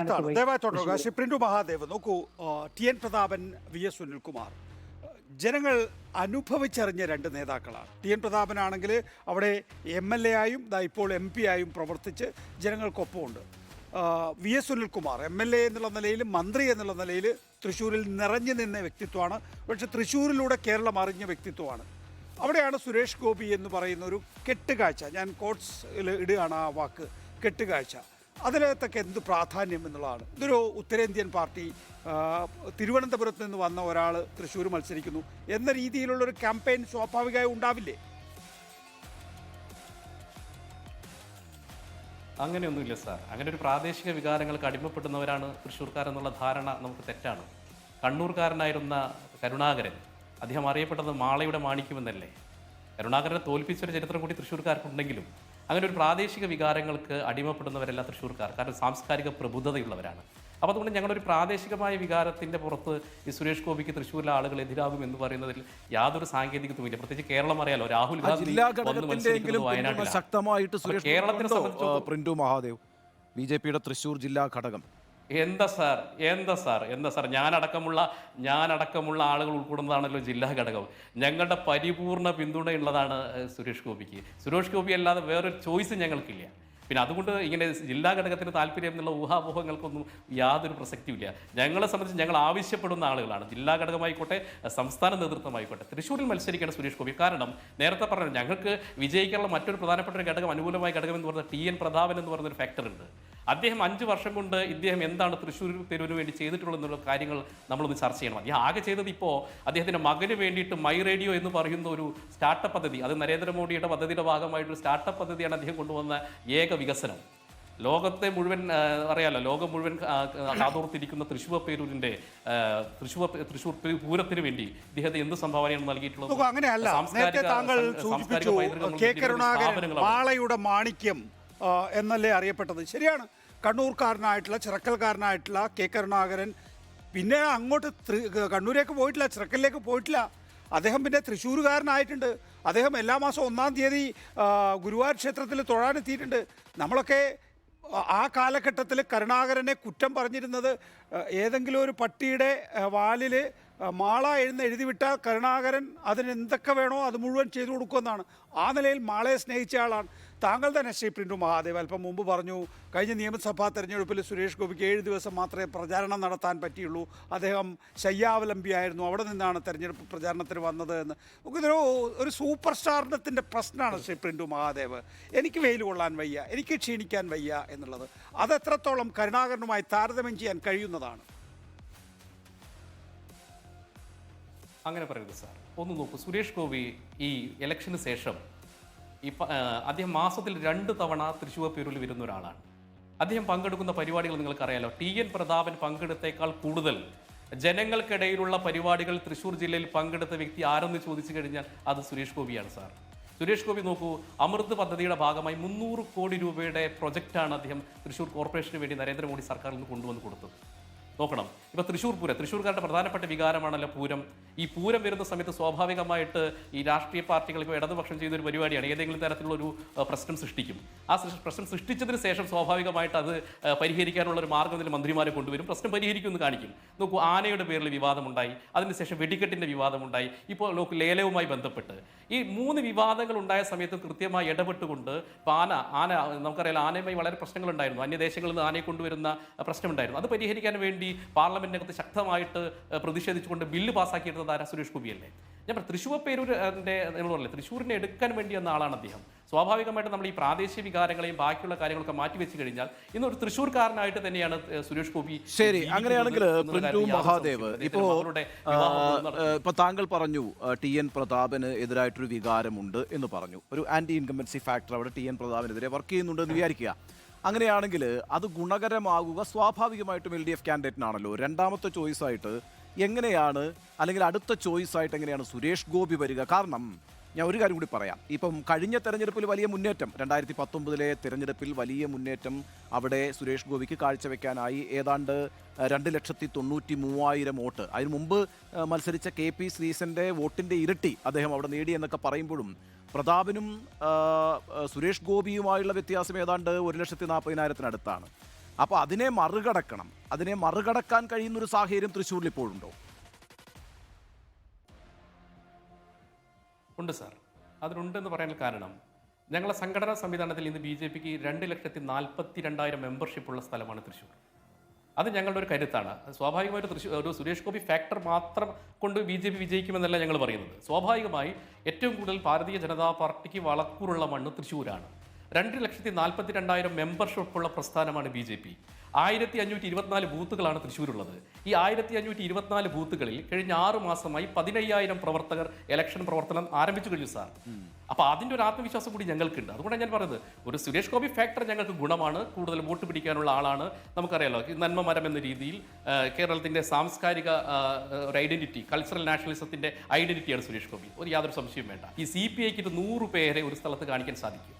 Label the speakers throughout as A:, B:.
A: വ്യക്തമാണ്
B: പോയി
A: ദയവായി തുടരുക ശ്രീ പ്രിന്റു മഹാദേവ് നോക്കൂ T N Prathapan V S Sunilkumar. ജനങ്ങൾ അനുഭവിച്ചറിഞ്ഞ രണ്ട് നേതാക്കളാണ്. ടി എൻ പ്രതാപൻ ആണെങ്കിൽ അവിടെ എം എൽ എ ആയും ഇപ്പോൾ എം പി ആയും പ്രവർത്തിച്ച് ജനങ്ങൾക്കൊപ്പമുണ്ട്. V S Sunilkumar M L A എന്നുള്ള നിലയിൽ മന്ത്രി എന്നുള്ള നിലയിൽ തൃശ്ശൂരിൽ നിറഞ്ഞു നിന്ന വ്യക്തിത്വമാണ്. പക്ഷേ തൃശ്ശൂരിലൂടെ കേരളം അറിഞ്ഞ വ്യക്തിത്വമാണ്. അവിടെയാണ് സുരേഷ് ഗോപി എന്ന് പറയുന്ന ഒരു കെട്ടുകാഴ്ച. ഞാൻ കോട്ട്സിൽ ഇടുകയാണ് ആ വാക്ക് കെട്ടുകാഴ്ച. അതിനകത്തൊക്കെ എന്ത് പ്രാധാന്യം എന്നുള്ളതാണ്. ഇതൊരു ഉത്തരേന്ത്യൻ പാർട്ടി തിരുവനന്തപുരത്ത് നിന്ന് വന്ന ഒരാൾ തൃശ്ശൂർ മത്സരിക്കുന്നു എന്ന രീതിയിലുള്ളൊരു ക്യാമ്പയിൻ സ്വാഭാവികമായി ഉണ്ടാവില്ലേ?
C: അങ്ങനെയൊന്നുമില്ല സാർ. അങ്ങനെ ഒരു പ്രാദേശിക വികാരങ്ങൾക്ക് അടിമപ്പെടുന്നവരാണ് തൃശ്ശൂർക്കാരെന്നുള്ള ധാരണ നമുക്ക് തെറ്റാണ്. കണ്ണൂർക്കാരനായിരുന്ന കരുണാകരൻ അദ്ദേഹം അറിയപ്പെട്ടത് മാളയുടെ മാണിക്യമെന്നല്ലേ? കരുണാകരനെ തോൽപ്പിച്ചൊരു ചരിത്രം കൂടി തൃശ്ശൂർക്കാർക്കുണ്ടെങ്കിലും അങ്ങനെ ഒരു പ്രാദേശിക വികാരങ്ങൾക്ക് അടിമപ്പെടുന്നവരല്ല തൃശ്ശൂർക്കാർ. കാരണം സാംസ്കാരിക പ്രബുദ്ധതയുള്ളവരാണ്. അപ്പോൾ അതുകൊണ്ട് ഞങ്ങളൊരു പ്രാദേശികമായ വികാരത്തിന്റെ പുറത്ത് ഈ സുരേഷ് ഗോപിക്ക് തൃശ്ശൂരിലെ ആളുകൾ എതിരാകും എന്ന് പറയുന്നതിൽ യാതൊരു സാങ്കേതികത്വമില്ല പ്രത്യേകിച്ച് കേരളം അറിയാലോ രാഹുൽ ഗാന്ധി കേരളത്തിനെ
D: സംബന്ധിച്ച് പ്രിന്റു മഹാദേവ്. ബി ജെ പിയുടെ തൃശ്ശൂർ ജില്ലാ ഘടകം.
C: എന്താ സാർ? എന്താ സാർ? എന്താ സാർ? ഞാനടക്കമുള്ള ഞാനടക്കമുള്ള ആളുകൾ ഉൾപ്പെടുന്നതാണല്ലോ ജില്ലാ ഘടകം. ഞങ്ങളുടെ പരിപൂർണ പിന്തുണയുള്ളതാണ് സുരേഷ് ഗോപിക്ക്. സുരേഷ് ഗോപി അല്ലാതെ വേറൊരു ചോയ്സ് ഞങ്ങൾക്കില്ല. പിന്നെ അതുകൊണ്ട് ഇങ്ങനെ ജില്ലാ ഘടകത്തിന് താല്പര്യം എന്നുള്ള ഊഹാപോഹങ്ങൾക്കൊന്നും യാതൊരു പ്രസക്തിയില്ല ഞങ്ങളെ സംബന്ധിച്ച് ഞങ്ങൾ ആവശ്യപ്പെടുന്ന ആളുകളാണ്. ജില്ലാ ഘടകമായിക്കോട്ടെ സംസ്ഥാന നേതൃത്വമായിക്കോട്ടെ. തൃശ്ശൂരിൽ മത്സരിക്കേണ്ട സുരേഷ് ഗോപി. കാരണം നേരത്തെ പറഞ്ഞു ഞങ്ങൾക്ക് വിജയിക്കാനുള്ള മറ്റൊരു പ്രധാനപ്പെട്ട ഒരു ഘടകം അനുകൂലമായ ഘടകം എന്ന് പറയുന്നത് ടി എൻ പ്രതാപൻ എന്ന് പറയുന്ന ഒരു ഫാക്ടർ ഉണ്ട്. അദ്ദേഹം അഞ്ച് വർഷം കൊണ്ട് ഇദ്ദേഹം എന്താണ് തൃശ്ശൂർ തെരുവിന് വേണ്ടി ചെയ്തിട്ടുള്ളതെന്നുള്ള കാര്യങ്ങൾ നമ്മളൊന്ന് ചർച്ച ചെയ്യണം. അദ്ദേഹം ആകെ ചെയ്തത് ഇപ്പോൾ അദ്ദേഹത്തിന്റെ മകന് വേണ്ടിയിട്ട് മൈ റേഡിയോ എന്ന് പറയുന്ന ഒരു സ്റ്റാർട്ടപ്പ് പദ്ധതി അത് നരേന്ദ്രമോദിയുടെ പദ്ധതിയുടെ ഭാഗമായിട്ടൊരു സ്റ്റാർട്ടപ്പ് പദ്ധതിയാണ് അദ്ദേഹം കൊണ്ടുവന്ന ഏക വികസനം. ലോകത്തെ മുഴുവൻ അറിയാലോ ലോകം മുഴുവൻ കാതോർത്തിരിക്കുന്ന തൃശ്ശൂർ പേരൂരിന്റെ തൃശ്ശൂർ തൃശ്ശൂർ പൂരത്തിന് വേണ്ടി ഇദ്ദേഹത്തെ എന്ത് സംഭാവനയാണ് നൽകിയിട്ടുള്ളത്?
A: അങ്ങനെയല്ല നേരത്തെ താങ്കൾ സൂചിപ്പിച്ചു കെ കരുണാകരൻ മാളയുടെ മാണിക്യം എന്നല്ലേ അറിയപ്പെട്ടത്. ശരിയാണ്. കണ്ണൂർക്കാരനായിട്ടുള്ള ചിറക്കൽക്കാരനായിട്ടുള്ള കെ കരുണാകരൻ. പിന്നെ അങ്ങോട്ട് കണ്ണൂരേക്ക് പോയിട്ടില്ല ചിറക്കലിലേക്ക് പോയിട്ടില്ല. അദ്ദേഹം പിന്നെ തൃശ്ശൂരുകാരനായിട്ടുണ്ട്. അദ്ദേഹം എല്ലാ മാസവും ഒന്നാം തീയതി ഗുരുവായൂർ ക്ഷേത്രത്തിൽ തൊഴാനെത്തിയിട്ടുണ്ട്. നമ്മളൊക്കെ ആ കാലഘട്ടത്തിൽ കരുണാകരനെ കുറ്റം പറഞ്ഞിരുന്നത് ഏതെങ്കിലും ഒരു പട്ടിയുടെ വാലിൽ മാള എഴുതി വിട്ടാൽ കരുണാകരൻ അതിന് എന്തൊക്കെ വേണോ അത് മുഴുവൻ ചെയ്തു കൊടുക്കുമെന്നാണ്. ആ നിലയിൽ മാളയെ സ്നേഹിച്ച ആളാണ്. താങ്കൾ തന്നെ ശ്രീ പ്രിൻഡു മഹാദേവ്. അല്പം മുമ്പ് പറഞ്ഞു കഴിഞ്ഞ നിയമസഭാ തെരഞ്ഞെടുപ്പിൽ സുരേഷ് ഗോപിക്ക് ഏഴ് ദിവസം മാത്രമേ പ്രചാരണം നടത്താൻ പറ്റിയുള്ളൂ. അദ്ദേഹം ശയ്യാവലംബിയായിരുന്നു അവിടെ നിന്നാണ് തെരഞ്ഞെടുപ്പ് പ്രചാരണത്തിന് വന്നത് എന്ന്. നമുക്കിതൊരു ഒരു സൂപ്പർ സ്റ്റാറിനത്തിന്റെ പ്രശ്നമാണ് ശ്രീ പ്രിൻഡു മഹാദേവ്. എനിക്ക് വെയിൽ കൊള്ളാൻ വയ്യ എനിക്ക് ക്ഷീണിക്കാൻ വയ്യ എന്നുള്ളത്. അത് എത്രത്തോളം കരുണാകരനുമായി താരതമ്യം ചെയ്യാൻ കഴിയുന്നതാണ്?
C: അങ്ങനെ പറയരുത് സാർ. ഒന്ന് നോക്കൂ സുരേഷ് ഗോപി ഈ ഇലക്ഷന് ശേഷം ഈ അദ്ദേഹം മാസത്തിൽ രണ്ട് തവണ തൃശ്ശൂർ പേരൂരിൽ വരുന്ന ഒരാളാണ്. അദ്ദേഹം പങ്കെടുക്കുന്ന പരിപാടികൾ നിങ്ങൾക്കറിയാലോ. ടി എൻ പ്രതാപൻ പങ്കെടുത്തേക്കാൾ കൂടുതൽ ജനങ്ങൾക്കിടയിലുള്ള പരിപാടികൾ തൃശ്ശൂർ ജില്ലയിൽ പങ്കെടുത്ത വ്യക്തി ആരെന്ന് ചോദിച്ചു കഴിഞ്ഞാൽ അത് സുരേഷ് ഗോപിയാണ് സാർ. സുരേഷ് ഗോപി നോക്കൂ അമൃത് പദ്ധതിയുടെ ഭാഗമായി മുന്നൂറ് കോടി രൂപയുടെ പ്രൊജക്റ്റാണ് അദ്ദേഹം തൃശ്ശൂർ കോർപ്പറേഷന് വേണ്ടി നരേന്ദ്രമോദി സർക്കാരിൽ നിന്ന് കൊണ്ടുവന്ന് കൊടുത്തത്. നോക്കണം. ഇപ്പൊ തൃശ്ശൂർ പൂരം തൃശ്ശൂർക്കാരുടെ പ്രധാനപ്പെട്ട വികാരമാണല്ലോ പൂരം. ഈ പൂരം വരുന്ന സമയത്ത് സ്വാഭാവികമായിട്ട് ഈ രാഷ്ട്രീയ പാർട്ടികൾക്ക് ഇപ്പോൾ ഇടതുപക്ഷം ഒരു പരിപാടിയാണ്. ഏതെങ്കിലും തരത്തിലുള്ള ഒരു പ്രശ്നം സൃഷ്ടിക്കും. ആ പ്രശ്നം സൃഷ്ടിച്ചതിന് ശേഷം സ്വാഭാവികമായിട്ട് അത് പരിഹരിക്കാനുള്ള ഒരു മാർഗം മന്ത്രിമാരെ കൊണ്ടുവരും. പ്രശ്നം പരിഹരിക്കുമെന്ന് കാണിക്കും. നോക്കൂ ആനയുടെ പേരിൽ വിവാദമുണ്ടായി. അതിനുശേഷം വെടിക്കെട്ടിന്റെ വിവാദമുണ്ടായി. ഇപ്പോൾ നോക്കൂ ലേലവുമായി ബന്ധപ്പെട്ട്. ഈ മൂന്ന് വിവാദങ്ങൾ ഉണ്ടായ സമയത്ത് കൃത്യമായി ഇടപെട്ടുകൊണ്ട് പാന ആന നമുക്കറിയാം ആനയുമായി വളരെ പ്രശ്നങ്ങളുണ്ടായിരുന്നു. അന്യദേശങ്ങളിൽ നിന്ന് ആനയെ കൊണ്ടുവരുന്ന പ്രശ്നമുണ്ടായിരുന്നു. അത് പരിഹരിക്കാൻ വേണ്ടി പാർലമെന്റിനകത്ത് ശക്തമായിട്ട് പ്രതിഷേധിച്ചുകൊണ്ട് ബില്ല് പാസ്സാക്കിയിരുന്നത് ആരാ? സുരേഷ് ഗോപിയല്ലേ. ഞാൻ തൃശ്ശൂർ പേരൂരിന്റെ പറഞ്ഞില്ലേ തൃശ്ശൂരിനെ എടുക്കാൻ വേണ്ടി എന്ന ആളാണ് അദ്ദേഹം. സ്വാഭാവികമായിട്ട് നമ്മൾ ഈ പ്രാദേശിക വികാരങ്ങളെയും ബാക്കിയുള്ള കാര്യങ്ങളൊക്കെ മാറ്റി വെച്ച് കഴിഞ്ഞാൽ ഒരു തൃശ്ശൂർക്കാരനായിട്ട് തന്നെയാണ് സുരേഷ് ഗോപി
D: ശരി അങ്ങനെയാണെങ്കിൽ മഹാദേവ് ഇപ്പോ. ഇപ്പൊ താങ്കൾ പറഞ്ഞു ടി എൻ പ്രതാപന് എതിരായിട്ടൊരു വികാരമുണ്ട് എന്ന് പറഞ്ഞു. ഒരു ആന്റി ഇൻകംബൻസി ഫാക്ടർ അവിടെ ടി എൻ പ്രതാപനെതിരെ വർക്ക് ചെയ്യുന്നുണ്ട് എന്ന് വിചാരിക്കുക. അങ്ങനെയാണെങ്കിൽ അത് ഗുണകരമാകുക സ്വാഭാവികമായിട്ടും എൽ ഡി എഫ് ക്യാൻഡിഡേറ്റിനാണല്ലോ രണ്ടാമത്തെ ചോയ്സായിട്ട് എങ്ങനെയാണ് അല്ലെങ്കിൽ അടുത്ത ചോയ്സായിട്ട് എങ്ങനെയാണ് സുരേഷ് ഗോപി വരിക? കാരണം ഞാൻ ഒരു കാര്യം കൂടി പറയാം. ഇപ്പം കഴിഞ്ഞ തെരഞ്ഞെടുപ്പിൽ വലിയ മുന്നേറ്റം രണ്ടായിരത്തി പത്തൊമ്പതിലെ തെരഞ്ഞെടുപ്പിൽ വലിയ മുന്നേറ്റം അവിടെ സുരേഷ് ഗോപിക്ക് കാഴ്ചവെക്കാനായി ഏതാണ്ട് രണ്ട് ലക്ഷത്തി തൊണ്ണൂറ്റി മൂവായിരം വോട്ട്. അതിനു മുമ്പ് മത്സരിച്ച കെ പി ശ്രീസന്റെ വോട്ടിന്റെ ഇരട്ടി അദ്ദേഹം അവിടെ നേടി എന്നൊക്കെ പറയുമ്പോഴും പ്രതാപനും സുരേഷ് ഗോപിയുമായുള്ള വ്യത്യാസം ഏതാണ്ട് ഒരു ലക്ഷത്തി നാൽപ്പതിനായിരത്തിനടുത്താണ്. അപ്പോൾ അതിനെ മറികടക്കണം. അതിനെ മറികടക്കാൻ കഴിയുന്ന ഒരു സാഹചര്യം തൃശ്ശൂരിൽ ഇപ്പോഴുണ്ടോ
C: ഉണ്ട് സാർ. അതിനുണ്ടെന്ന് പറയാൻ കാരണം ഞങ്ങളുടെ സംഘടനാ സംവിധാനത്തിൽ ഇന്ന് ബി ജെ പിക്ക് രണ്ട് ലക്ഷത്തി നാൽപ്പത്തി രണ്ടായിരം മെമ്പർഷിപ്പുള്ള സ്ഥലമാണ് തൃശ്ശൂർ. അത് ഞങ്ങളുടെ ഒരു കരുത്താണ്. സ്വാഭാവികമായിട്ട് തൃശ്ശൂർ ഒരു സുരേഷ് ഗോപി ഫാക്ടർ മാത്രം കൊണ്ട് ബി ജെ പി വിജയിക്കുമെന്നല്ല ഞങ്ങൾ പറയുന്നത്. സ്വാഭാവികമായി ഏറ്റവും കൂടുതൽ ഭാരതീയ ജനതാ പാർട്ടിക്ക് വളക്കൂറുള്ള മണ്ണ് തൃശ്ശൂരാണ്. രണ്ട് ലക്ഷത്തി നാൽപ്പത്തി രണ്ടായിരം മെമ്പർഷിപ്പുള്ള പ്രസ്ഥാനമാണ് ബി ജെ പി. ആയിരത്തി അഞ്ഞൂറ്റി ഇരുപത്തിനാല് ബൂത്തുകളാണ് തൃശ്ശൂരുള്ളത്. ഈ ആയിരത്തി അഞ്ഞൂറ്റി ഇരുപത്തിനാല് ബൂത്തുകളിൽ കഴിഞ്ഞ ആറ് മാസമായി പതിനയ്യായിരം പ്രവർത്തകർ ഇലക്ഷൻ പ്രവർത്തനം ആരംഭിച്ചു കഴിഞ്ഞു സാർ. അപ്പൊ അതിന്റെ ഒരു ആത്മവിശ്വാസം കൂടി ഞങ്ങൾക്കുണ്ട്. അതുകൊണ്ടാണ് ഞാൻ പറയുന്നത് ഒരു സുരേഷ് ഗോപി ഫാക്ടർ ഞങ്ങൾക്ക് ഗുണമാണ് കൂടുതൽ വോട്ട് പിടിക്കാനുള്ള ആളാണ്. നമുക്കറിയാലോ നന്മ മരം എന്ന രീതിയിൽ കേരളത്തിന്റെ സാംസ്കാരിക ഒരു ഐഡന്റിറ്റി കൾച്ചറൽ നാഷണലിസത്തിന്റെ ഐഡന്റിറ്റിയാണ് സുരേഷ് ഗോപി. ഒരു യാതൊരു സംശയവും വേണ്ട. ഈ സി പി ഐക്ക് നൂറ് പേരെ ഒരു സ്ഥലത്ത് കാണിക്കാൻ സാധിക്കും.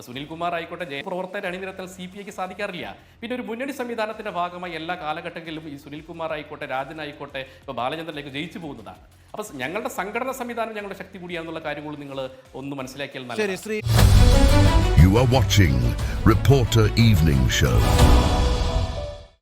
C: ഇപ്പൊ സുനിൽ കുമാർ ആയിക്കോട്ടെ ജയപ്രവർത്തകർ അണിനിരത്താൻ സി പി ഐക്ക് സാധിക്കാറില്ല. പിന്നെ ഒരു മുന്നണി സംവിധാനത്തിന്റെ ഭാഗമായി എല്ലാ കാലഘട്ടങ്ങളിലും ഈ സുനിൽ കുമാർ ആയിക്കോട്ടെ രാജനായിക്കോട്ടെ ഇപ്പൊ ബാലചന്ദ്രനിലേക്ക് ജയിച്ചു പോകുന്നതാണ്. അപ്പൊ ഞങ്ങളുടെ സംഘടന സംവിധാനം ഞങ്ങളുടെ ശക്തി കൂടിയാണെന്നുള്ള കാര്യങ്ങൾ നിങ്ങൾ ഒന്ന് മനസ്സിലാക്കിയാൽ നല്ലത്
D: Shri
B: You are watching Reporter.